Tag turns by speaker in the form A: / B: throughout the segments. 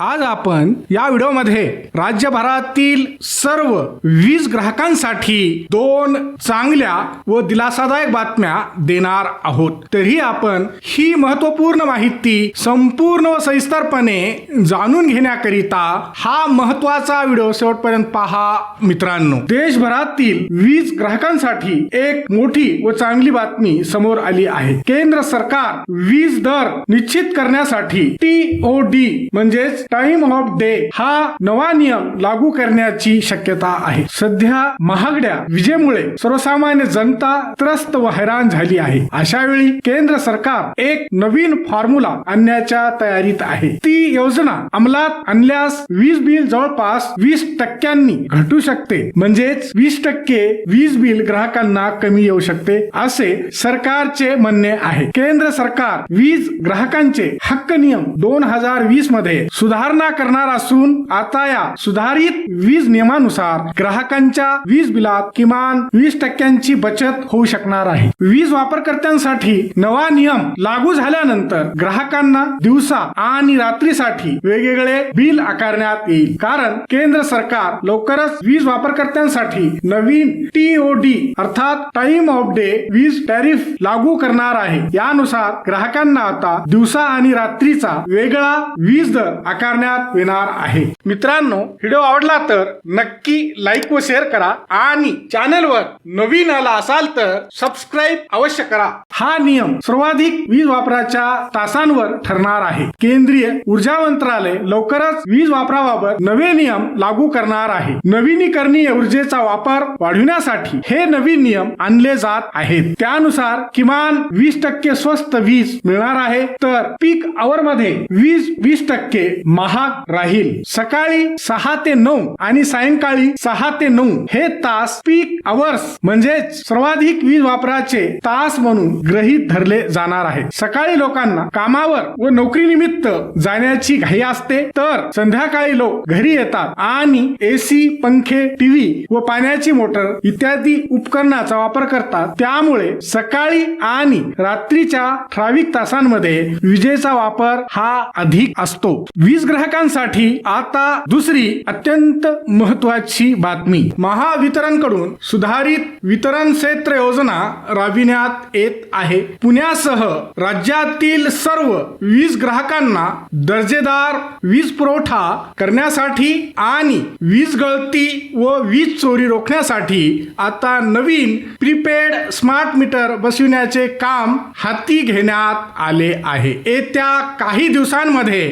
A: आज आपण या व्हिडिओमध्ये राज्यभरातील सर्व वीज ग्राहकांसाठी दोन चांगल्या व दिलासादायक बातम्या देणार आहोत. तरी आपण ही महत्त्वपूर्ण माहिती संपूर्ण व सविस्तरपणे जाणून घेण्याकरिता हा महत्त्वाचा व्हिडिओ शेवटपर्यंत पहा मित्रांनो. देशभरातील वीज ग्राहकांसाठी एक मोठी व चांगली बातमी समोर आली आहे. केंद्र सरकार वीज दर निश्चित करण्यासाठी टी ओ डी म्हणजेच टाइम ऑफ डे हा नवा नियम लागू करण्याची शक्यता आहे. सध्या महागड्या विजेमुळे सर्वसामान्य जनता त्रस्त व हैराण झाली आहे. अशा वेळी केंद्र सरकार एक नवीन फॉर्म्युला आणण्याच्या तयारीत आहे. ती योजना अंमलात आणल्यास वीज बिल जवळपास वीस टक्क्यांनी घटू शकते. म्हणजेच वीस टक्के वीज बिल ग्राहकांना कमी येऊ शकते असे सरकारचे म्हणणे आहे. केंद्र सरकार वीज ग्राहकांचे हक्क नियम दोन हजार वीसमध्ये सुधारणा करणार असून आता या सुधारित वीज नियमानुसार ग्राहकांच्या वीज बिलात किमान वीस टक्क्यांची बचत होऊ शकणार आहे. वीज वापरकर्त्यांसाठी नवा नियम लागू झाल्यानंतर ग्राहकांना दिवसा आणि रात्रीसाठी वेगवेगळे बिल आकारण्यात येईल. कारण केंद्र सरकार लवकरच वीज वापरकर्त्यांसाठी नवीन टीओडी अर्थात टाइम ऑफ डे वीज टॅरिफ लागू करणार आहे. यानुसार ग्राहकांना आता दिवसा आणि रात्रीचा वेगळा वीज दर आकार आकारण्यात येणार आहे. मित्रांनो व्हिडिओ आवडला तर नक्की लाईक व शेअर करा आणि चॅनलवर नवीन आला असाल तर सबस्क्राईब अवश्य करा. हा नियम सर्वाधिक वीज वापराच्या तासांवर ठरणार आहे. केंद्रीय ऊर्जा मंत्रालय लवकरच वीज वापराबाबत नवे नियम लागू करणार आहे. नवीनीकरणीय ऊर्जेचा वापर वाढविण्यासाठी हे नवीन नियम आणले जात आहेत. त्यानुसार किमान वीस टक्के स्वस्त वीज मिळणार आहे. तर पीक आवर मध्ये वीज वीस टक्के महाग राहील. सकाळी सहा ते नऊ आणि सायंकाळी सहा ते नऊ हे तास पीक आवर्स म्हणजेच सर्वाधिक वीज वापराचे तास म्हणून ग्रहित धरले जाणार आहे. सकाळी लोकांना कामावर व नोकरीनिमित्त जाण्याची घाई असते. तर संध्याकाळी लोक घरी येतात आणि एसी पंखे टीव्ही व पाण्याची मोटर इत्यादी उपकरणाचा वापर करतात. त्यामुळे सकाळी आणि रात्रीच्या ठराविक तासांमध्ये विजेचा वापर हा अधिक असतो. वीज ग्राहकांसाठी आता दुसरी अत्यंत महत्वाची बातमी. महावितरणकडून सुधारित वितरण क्षेत्र योजना राबविण्यात येत आहे. पुण्यासह राज्यातील सर्व वीज ग्राहकांना दर्जेदार वीज पुरवठा करण्यासाठी आणि वीज गळती व वीज चोरी रोखण्यासाठी आता नवीन प्रीपेड स्मार्ट मीटर बसविण्याचे काम हाती घेण्यात आले आहे. येत्या काही दिवसांमध्ये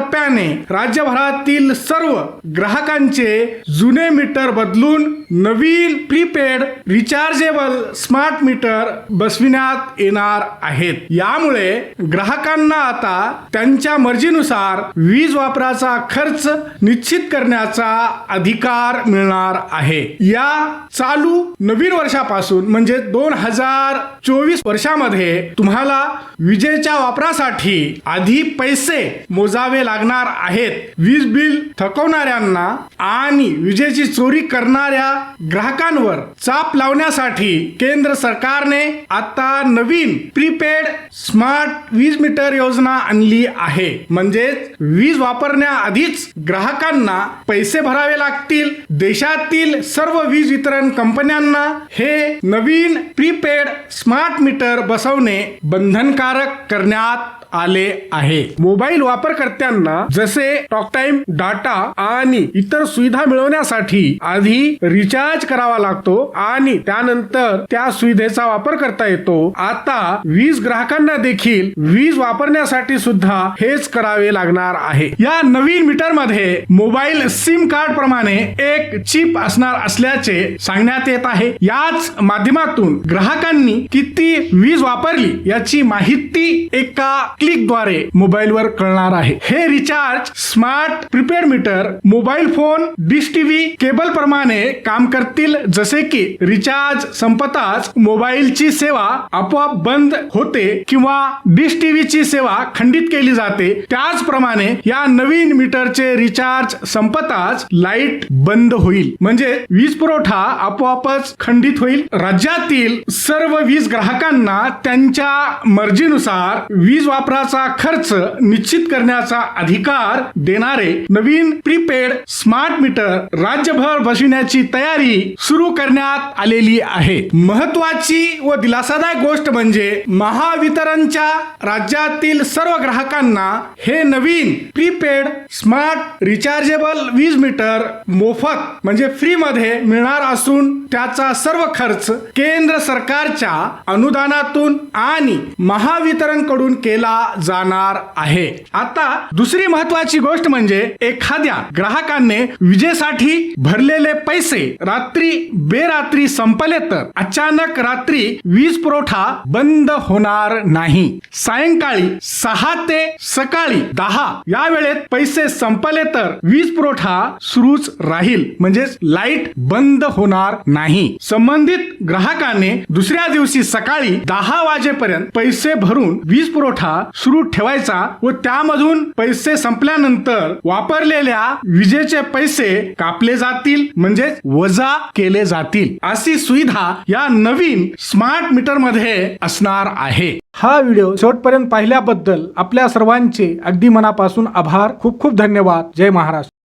A: टप्प्याने राज्यभरातील सर्व ग्राहकांचे जुने मीटर बदलून नवीन प्रीपेड रिचार्जेबल स्मार्ट मीटर बसविण्यात येणार आहेत. यामुळे ग्राहकांना आता त्यांच्या मर्जीनुसार वीज वापराचा खर्च निश्चित करण्याचा अधिकार मिळणार आहे. या चालू नवीन वर्षापासून म्हणजे दोन हजार चोवीस वर्षामध्ये तुम्हाला विजेच्या वापरासाठी आधी पैसे मोजावे लागणार आहेत. वीज बिल थकवणाऱ्यांना आणि विजेची चोरी करणाऱ्या ग्राहकांवर चाप लावण्यासाठी केंद्र सरकारने आता नवीन प्रीपेड स्मार्ट वीज मीटर योजना आणली आहे. म्हणजेच वीज वापरण्याआधीच ग्राहकांना पैसे भरावे लागतील. देशातील सर्व वीज वितरण कंपन्यांना हे नवीन प्रीपेड स्मार्ट मीटर बसवणे बंधनकारक करण्यात आले आहे. मोबाईल वापरकर्त्यांना जसे टॉक टाइम डाटा आणि इतर सुविधा मिळवण्यासाठी आधी रिचार्ज करावा लागतो आणि त्यानंतर त्या सुविधेचा वापर करता येतो. आता वीज ग्राहकांना देखील वीज वापरण्यासाठी सुद्धा हेच करावे लागणार आहे. या नवीन मीटरमध्ये मोबाईल सिम कार्ड प्रमाणे एक चिप असणार असल्याचे सांगण्यात येत आहे. याच माध्यमातून ग्राहकांनी किती वीज वापरली याची माहिती एका क्लिकद्वारे मोबाईलवर कळणार आहे. हे recharge smart prepaid meter mobile phone dish TV cable प्रमाणे काम करतील. जसे की रिचार्ज संपताच मोबाईलची सेवा आपोआप बंद होते किंवा डिश टीव्हीची सेवा खंडित केली जाते. त्याचप्रमाणे या नवीन मीटरचे रिचार्ज संपताच लाइट बंद होईल. म्हणजे वीज पुरवठा आपोआपच खंडित होईल. राज्यातील सर्व वीज ग्राहकांना त्यांच्या मर्जीनुसार वीज वापराचा खर्च निश्चित करण्याचा अधिकार देणारे नवीन प्रीपेड स्मार्ट मीटर राज्यभर बसविण्याची तयारी सुरू करण्यात आलेली आहे. महत्वाची व दिलासादायक गोष्ट म्हणजे महावितरणच्या राज्यातील सर्व ग्राहकांना हे नवीन प्रीपेड स्मार्ट रिचार्जेबल वीज मीटर मोफत म्हणजे फ्री मध्ये मिळणार असून त्याचा सर्व खर्च केंद्र सरकारच्या अनुदानातून आणि महावितरणकडून केला जाणार आहे. आता दुसरी महत्वाची गोष्ट म्हणजे एखाद्या ग्राहकाने विजेसाठी भरलेले पैसे रात्री बेरात्री संपले तर अचानक रात्री वीज पुरवठा बंद होणार नाही. सायंकाळी सहा ते सकाळी दहा या वेळेत पैसे संपले तर वीज पुरवठा सुरूच राहील. म्हणजेच लाइट बंद होणार नाही. संबंधित ग्राहकाने दुसऱ्या दिवशी दिवशी सकाळी दहा वाजेपर्यंत पैसे भरून वीज पुरवठा सुरू ठेवायचा व त्यामधून पैसे संपल्यानंतर वापरलेल्या विजेचे पैसे कापले जातील म्हणजे वजा केले जातील. अशी सुविधा या नवीन स्मार्ट मीटरमध्ये असणार आहे. हा व्हिडिओ शेवटपर्यंत पाहिल्याबद्दल आपल्या सर्वांचे अगदी मनापासून आभार. खूप खूप धन्यवाद. जय महाराष्ट्र.